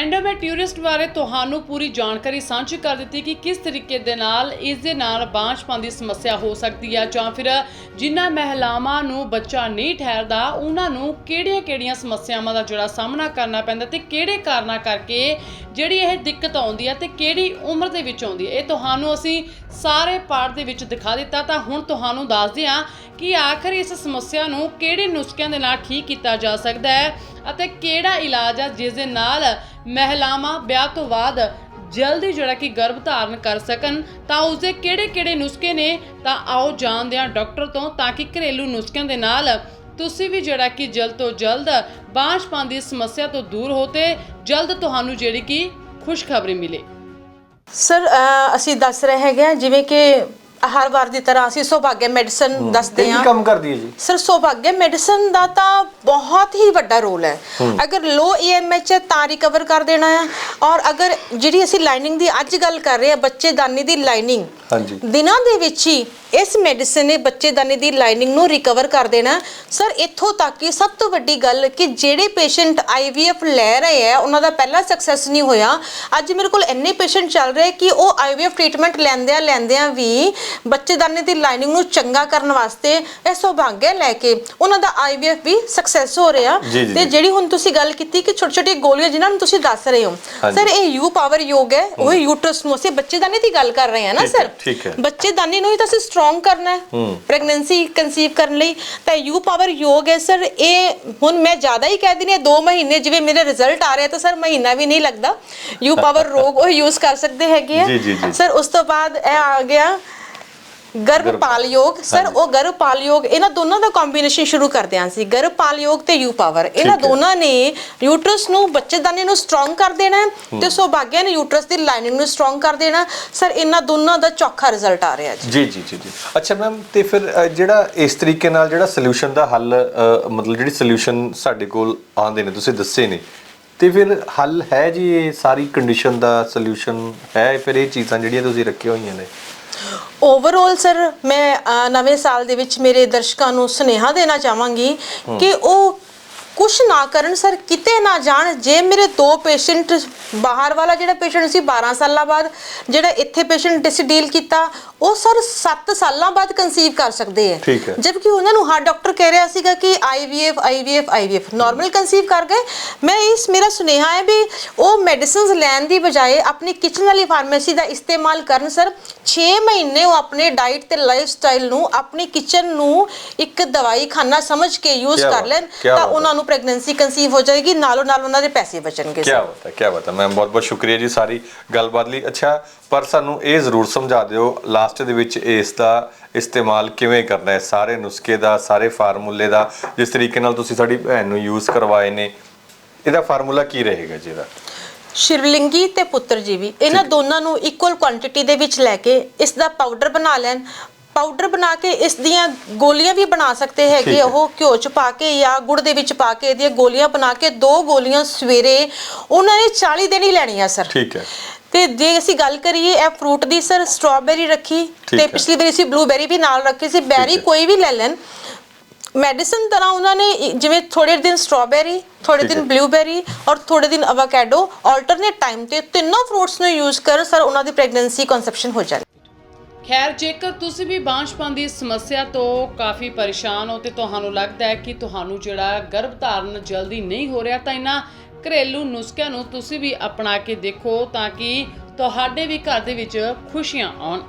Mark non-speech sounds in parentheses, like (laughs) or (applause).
ਐਂਡੋਮੈਟ੍ਰਿਓਸਿਸ ਬਾਰੇ ਤੁਹਾਨੂੰ ਪੂਰੀ ਜਾਣਕਾਰੀ ਸਾਂਝੀ ਕਰ ਦਿੱਤੀ ਕਿ ਕਿਸ ਤਰੀਕੇ ਦੇ ਨਾਲ ਇਸ ਦੇ ਨਾਲ ਬਾਂਝਪਨ ਦੀ ਸਮੱਸਿਆ ਹੋ ਸਕਦੀ ਹੈ ਜਾਂ ਫਿਰ ਜਿਨ੍ਹਾਂ ਮਹਿਲਾਵਾਂ ਨੂੰ ਬੱਚਾ ਨਹੀਂ ਠਹਿਰਦਾ, ਉਹਨਾਂ ਨੂੰ ਕਿਹੜੀਆਂ-ਕਿਹੜੀਆਂ ਸਮੱਸਿਆਵਾਂ ਦਾ ਜਿਹੜਾ ਸਾਹਮਣਾ ਕਰਨਾ ਪੈਂਦਾ ਤੇ ਕਿਹੜੇ ਕਾਰਨਾਂ ਕਰਕੇ ਜਿਹੜੀ ਇਹ ਦਿੱਕਤ ਆਉਂਦੀ ਹੈ ਤੇ ਕਿਹੜੀ ਉਮਰ ਦੇ ਵਿੱਚ ਆਉਂਦੀ ਹੈ ਇਹ ਤੁਹਾਨੂੰ ਅਸੀਂ ਸਾਰੇ ਪਾਠ ਦੇ ਵਿੱਚ ਦਿਖਾ ਦਿੱਤਾ ਤਾਂ ਹੁਣ ਤੁਹਾਨੂੰ ਦੱਸਦੇ ਹਾਂ ਕਿ ਆਖਰ ਇਸ ਸਮੱਸਿਆ ਨੂੰ ਕਿਹੜੇ ਨੁਸਖਿਆਂ ਦੇ ਨਾਲ ਠੀਕ ਕੀਤਾ ਜਾ ਸਕਦਾ ਹੈ ਅਤੇ ਕਿਹੜਾ ਇਲਾਜ ਹੈ ਜਿਸ ਦੇ ਨਾਲ ਮਹਿਲਾਵਾਂ ਵਿਆਹ ਤੋਂ ਬਾਅਦ ਜਲਦੀ ਜਿਹੜਾ ਕਿ ਗਰਭ ਧਾਰਨ ਕਰ ਸਕਣ ਤਾਂ ਉਸਦੇ ਕਿਹੜੇ-ਕਿਹੜੇ ਨੁਸਖੇ ਨੇ? ਤਾਂ ਆਓ ਜਾਣਦੇ ਹਾਂ ਡਾਕਟਰ ਤੋਂ ਤਾਂ ਕਿ ਘਰੇਲੂ ਨੁਸਖਿਆਂ ਦੇ ਨਾਲ ਤੁਸੀਂ ਵੀ ਜਿਹੜਾ ਕਿ ਜਲਦ ਤੋਂ ਜਲਦ ਬਾਂਝਪਨ ਦੀ ਸਮੱਸਿਆ ਤੋਂ ਦੂਰ ਹੋ ਤੇ ਜਲਦ ਤੁਹਾਨੂੰ ਜਿਹੜੀ ਕਿ ਖੁਸ਼ਖਬਰੀ ਮਿਲੇ। ਸਰ ਅ, ਅਸੀਂ ਦੱਸ ਰਹੇ ਹੈਗੇ ਹਾਂ, ਜਿਵੇਂ ਕਿ ਹਰ ਵਾਰ ਦੀ ਤਰ੍ਹਾਂ ਅਸੀਂ ਸੁਭਾਗਿਆ ਮੈਡੀਸਨ ਦੱਸਦੇ ਹਾਂ ਕੀ ਕੰਮ ਕਰਦੀ ਹੈ ਜੀ? ਸਰ ਸੁਭਾਗਿਆ ਮੈਡੀਸਨ ਦਾ ਤਾਂ ਬਹੁਤ ਹੀ ਵੱਡਾ ਰੋਲ ਹੈ। ਅਗਰ ਲੋ ਈਐਮਐਚ ਹੈ ਤਾਂ ਰਿਕਵਰ ਕਰ ਦੇਣਾ ਹੈ। ਔਰ ਅਗਰ ਜਿਹੜੀ ਅਸੀਂ ਲਾਈਨਿੰਗ ਦੀ ਅੱਜ ਗੱਲ ਕਰ ਰਹੇ ਹਾਂ ਬੱਚੇਦਾਨੀ ਦੀ ਲਾਈਨਿੰਗ ਹਾਂਜੀ। ਦਿਨਾਂ ਦੇ ਵਿੱਚ ਹੀ ਇਸ ਮੈਡੀਸਨ ਨੇ ਬੱਚੇਦਾਨੀ ਦੀ ਲਾਈਨਿੰਗ ਨੂੰ ਰਿਕਵਰ ਕਰ ਦੇਣਾ। ਸਰ ਇੱਥੋਂ ਤੱਕ ਕਿ ਸਭ ਤੋਂ ਵੱਡੀ ਗੱਲ ਕਿ ਜਿਹੜੇ ਪੇਸ਼ੈਂਟ ਆਈਵੀਐਫ ਲੈ ਰਹੇ ਹੈ ਉਹਨਾਂ ਦਾ ਪਹਿਲਾ ਸਕਸੈਸ ਨਹੀਂ ਹੋਇਆ। ਅੱਜ ਮੇਰੇ ਕੋਲ ਇੰਨੇ ਪੇਸ਼ੈਂਟ ਚੱਲ ਰਹੇ ਕਿ ਉਹ ਆਈਵੀਐਫ ਟ੍ਰੀਟਮੈਂਟ ਲੈਂਦਿਆਂ ਲੈਂਦਿਆਂ ਵੀ ਬੱਚੇਦਾਨੀ ਦੀ ਲਾਈਨਿੰਗ ਨੂੰ ਚੰਗਾ ਕਰਨ ਵਾਸਤੇ ਇਹ ਸੁਭਾਗਿਆ ਲੈ ਕੇ ਉਹਨਾਂ ਦਾ ਆਈਵੀਐਫ ਵੀ ਸਕਸੈਸ ਹੋ ਰਿਹਾ। ਤੇ। ਜਿਹੜੀ ਹੁਣ ਤੁਸੀਂ ਗੱਲ ਕੀਤੀ ਕਿ ਛੋਟੀ ਛੋਟੀ ਗੋਲੀਆਂ ਜਿਨ੍ਹਾਂ ਨੂੰ ਤੁਸੀਂ ਦੱਸ ਰਹੇ ਹੋ। ਸਰ ਇਹ ਯੂ ਪਾਵਰ ਯੋਗ ਹੈ ਉਹ ਯੂਟਰਸ ਨੂੰ ਅਸੀਂ ਬੱਚੇਦਾਨੀ ਦੀ ਗੱਲ ਕਰ ਰਹੇ ਹਾਂ ਨਾ ਸਰ ਠੀਕ ਹੈ। ਬੱਚੇਦਾਨੀ ਨੂੰ ਹੀ ਤਾਂ ਅਸੀਂ ਸਟਰੋਂਗ ਕਰਨਾ ਹੈ। ਪ੍ਰੈਗਨੈਂਸੀ ਕਨਸੀਵ ਕਰਨ ਲਈ ਤਾਂ ਯੂ ਪਾਵਰ ਯੋਗ ਹੈ ਸਰ ਇਹ ਹੁਣ ਮੈਂ ਜ਼ਿਆਦਾ ਹੀ ਕਹਿ ਦਿੰਦੀ ਹਾਂ 2 ਮਹੀਨੇ ਜਿਵੇਂ ਮੇਰੇ ਰਿਜ਼ਲਟ ਆ ਰਿਹਾ ਤਾਂ ਸਰ ਮਹੀਨਾ ਵੀ ਨਹੀਂ ਲੱਗਦਾ। ਯੂ ਪਾਵਰ ਰੋਗ (laughs) ਉਹ ਯੂਜ਼ ਕਰ ਸਕਦੇ ਹੈਗੇ ਆ। ਸਰ ਉਸ ਤੋਂ ਬਾਅਦ ਇਹ ਆ ਗਿਆ ਗਰਭਪਾਲ ਯੋਗ ਸਰ। ਉਹ ਗਰਭਪਾਲ ਯੋਗ ਇਹਨਾਂ ਦੋਨਾਂ ਦਾ ਕੰਬੀਨੇਸ਼ਨ ਸ਼ੁਰੂ ਕਰਦੇ ਹਾਂ ਅਸੀਂ ਗਰਭਪਾਲ ਯੋਗ ਤੇ ਯੂ ਪਾਵਰ ਇਹਨਾਂ। ਦੋਨਾਂ ਨੇ ਯੂਟਰਸ ਨੂੰ ਬੱਚੇਦਾਨੀ ਨੂੰ ਸਟਰੋਂਗ ਕਰ ਦੇਣਾ ਤੇ ਸੁਭਾਗਿਆ ਨੇ ਯੂਟਰਸ ਦੀ ਲਾਈਨਿੰਗ ਨੂੰ ਸਟਰੋਂਗ ਕਰ ਦੇਣਾ। ਸਰ ਇਹਨਾਂ ਦੋਨਾਂ ਦਾ ਚੌਖਾ ਰਿਜ਼ਲਟ ਆ ਰਿਹਾ ਜੀ। ਜੀ ਜੀ ਜੀ ਅੱਛਾ ਮੈਮ ਤੇ ਫਿਰ ਜਿਹੜਾ ਇਸ ਤਰੀਕੇ ਨਾਲ ਜਿਹੜਾ ਸੋਲੂਸ਼ਨ ਦਾ ਹੱਲ ਮਤਲਬ ਜਿਹੜੀ ਸੋਲੂਸ਼ਨ ਸਾਡੇ ਕੋਲ ਆਉਂਦੇ ਨੇ ਤੁਸੀਂ ਦੱਸੇ ਨੇ। ਤੇ ਫਿਰ ਹੱਲ ਹੈ ਜੀ ਇਹ ਸਾਰੀ ਕੰਡੀਸ਼ਨ ਦਾ ਸੋਲੂਸ਼ਨ ਹੈ ਫਿਰ ਇਹ ਚੀਜ਼ਾਂ ਜਿਹੜੀਆਂ ਤੁਸੀਂ ਰੱਖੀਆਂ ਹੋਈਆਂ ਨੇ? ਓਵਰਆਲ ਸਰ ਮੈਂ ਅ, ਨਵੇਂ ਸਾਲ ਦੇ ਵਿੱਚ ਮੇਰੇ ਦਰਸ਼ਕਾਂ ਨੂੰ ਸੁਨੇਹਾ ਦੇਣਾ ਚਾਹਾਂਗੀ ਕਿ ਉਹ ਕੁਛ ਨਾ ਕਰਨ ਸਰ ਕਿਤੇ ਨਾ ਜਾਣ। ਜੇ ਮੇਰੇ ਦੋ ਪੇਸ਼ੈਂਟ ਬਾਹਰ ਵਾਲਾ ਜਿਹੜਾ ਪੇਸ਼ੈਂਟ ਸੀ 12 ਸਾਲਾਂ ਬਾਅਦ ਜਿਹੜਾ ਇੱਥੇ ਪੇਸ਼ੈਂਟ ਅਸੀਂ ਡੀਲ ਕੀਤਾ ਉਹ ਸਰ 7 ਸਾਲਾਂ ਬਾਅਦ ਕਨਸੀਵ ਕਰ ਸਕਦੇ ਹੈ ਠੀਕ ਹੈ। ਜਦਕਿ ਉਹਨਾਂ ਨੂੰ ਹਾਰਟ ਡਾਕਟਰ ਕਹਿ ਰਿਹਾ ਸੀਗਾ ਕਿ IVF IVF IVF normal conceive ਕਰ ਗਏ। ਮੈਂ ਇਸ ਮੇਰਾ ਸੁਨੇਹਾ ਹੈ ਵੀ ਉਹ ਮੈਡੀਸਿਨਸ ਲੈਣ ਦੀ ਬਜਾਏ ਆਪਣੀ ਕਿਚਨ ਵਾਲੀ ਫਾਰਮੇਸੀ ਦਾ ਇਸਤੇਮਾਲ ਕਰਨ ਸਰ। 6 ਮਹੀਨੇ ਉਹ ਆਪਣੇ ਡਾਈਟ ਤੇ ਲਾਈਫ ਸਟਾਈਲ ਨੂੰ ਆਪਣੀ ਕਿਚਨ ਨੂੰ ਇੱਕ ਦਵਾਈ ਖਾਨਾ ਸਮਝ ਕੇ ਯੂਜ਼ ਕਿਆ ਕਰ ਬਾਤ, ਲੈਣ ਕਿਆ ਤਾਂ ਬਾਤ ਹੈ। ਉਹਨਾਂ ਨੂੰ ਪ੍ਰੈਗਨੈਂਸੀ ਕਨਸੀਵ ਹੋ ਜਾਏਗੀ। ਨਾਲੋਂ ਨਾਲ ਉਹਨਾਂ ਦੇ ਪੈਸੇ ਬਚਣਗੇ ਕੀ ਸਰ। ਬਾਤ ਹੈ ਕੀ ਬਾਤ ਹੈ। ਮੈਮ ਬਹੁਤ ਬਹੁਤ ਸ਼ੁਕਰੀਆ ਜੀ ਸਾਰੀ ਗੱਲਬਾਤ ਲਈ। ਅੱਛਾ ਪਰ ਸਾਨੂੰ ਇਹ ਜ਼ਰੂਰ ਸਮਝਾ ਦਿਓ ਲਾਸਟ ਦੇ ਵਿੱਚ ਇਸ ਦਾ ਇਸਤੇਮਾਲ ਕਿਵੇਂ ਕਰਨਾ ਹੈ? ਸਾਰੇ ਨੁਸਖੇ ਦਾ ਸਾਰੇ ਫਾਰਮੂਲੇ ਦਾ ਜਿਸ ਤਰੀਕੇ ਨਾਲ ਤੁਸੀਂ ਸਾਡੀ ਭੈਣ ਨੂੰ ਯੂਜ਼ ਕਰਵਾਏ ਨੇ ਇਹਦਾ ਫਾਰਮੂਲਾ ਕੀ ਰਹੇਗਾ ਜੀ ਇਹਦਾ? ਸ਼ਿਵਲਿੰਗੀ ਤੇ ਪੁੱਤਰ ਜੀਵੀ ਇਹਨਾਂ ਦੋਨਾਂ ਨੂੰ ਇਕੁਅਲ ਕੁਆਂਟੀਟੀ ਦੇ ਵਿੱਚ ਲੈ ਕੇ ਇਸ ਦਾ ਪਾਊਡਰ ਬਣਾ ਲੈਣ। ਪਾਊਡਰ ਬਣਾ ਕੇ ਇਸ ਦੀਆਂ ਗੋਲੀਆਂ ਵੀ ਬਣਾ ਸਕਦੇ ਹੈਗੇ। ਉਹ ਘਿਓ ਚ ਪਾ ਕੇ ਜਾਂ ਗੁੜ ਦੇ ਵਿੱਚ ਪਾ ਕੇ ਇਹਦੀਆਂ ਗੋਲੀਆਂ ਬਣਾ ਕੇ ਦੋ ਗੋਲੀਆਂ ਸਵੇਰੇ ਉਹਨਾਂ ਨੇ 40 ਦਿਨ ਹੀ ਲੈਣੀਆਂ ਸਰ। ਠੀਕ ਹੈ। ਤੇ ਜੇ ਅਸੀਂ ਗੱਲ ਕਰੀਏ ਇਹ ਫਰੂਟ ਦੀ ਸਰ ਸਟ੍ਰਾਬੇਰੀ ਰੱਖੀ ਤੇ। ਪਿਛਲੀ ਵਾਰੀ ਅਸੀਂ ਬਲੂਬੇਰੀ ਵੀ ਨਾਲ ਰੱਖੀ ਸੀ ਬੈਰੀ। ਕੋਈ ਵੀ ਲੈ ਲੈਣ ਮੈਡੀਸਨ ਤਰ੍ਹਾਂ ਉਹਨਾਂ ਨੇ ਜਿਵੇਂ ਥੋੜੇ ਦਿਨ ਸਟ੍ਰਾਬੇਰੀ ਥੋੜੇ ਦਿਨ। ਬਲੂਬੇਰੀ ਔਰ ਥੋੜੇ ਦਿਨ ਅਵਾਕੈਡੋ ਆਲਟਰਨੇਟ ਟਾਈਮ ਤੇ ਤਿੰਨੋਂ ਫਰੂਟਸ ਨੂੰ ਯੂਜ਼ ਕਰਨ ਸਰ ਉਹਨਾਂ ਦੀ ਪ੍ਰੈਗਨੈਂਸੀ ਕਨਸੈਪਸ਼ਨ ਹੋ ਜਾਏ ਖੈਰ ਜੇਕਰ ਤੁਸੀਂ ਵੀ ਬਾਂਝਪਨ ਦੀ ਸਮੱਸਿਆ ਤੋਂ ਕਾਫੀ ਪਰੇਸ਼ਾਨ ਹੋ ਤੇ ਤੁਹਾਨੂੰ ਲੱਗਦਾ ਹੈ ਕਿ ਤੁਹਾਨੂੰ ਜਿਹੜਾ ਗਰਭ ਧਾਰਨ ਜਲਦੀ ਨਹੀਂ ਹੋ ਰਿਹਾ ਤਾਂ ਇਹਨਾਂ ਘਰੇਲੂ ਨੁਸਖਿਆਂ ਨੂੰ ਤੁਸੀਂ ਵੀ ਅਪਣਾ ਕੇ ਦੇਖੋ ਤਾਂ ਕਿ ਤੁਹਾਡੇ ਵੀ ਘਰ ਦੇ ਵਿੱਚ ਖੁਸ਼ੀਆਂ ਆਉਣ।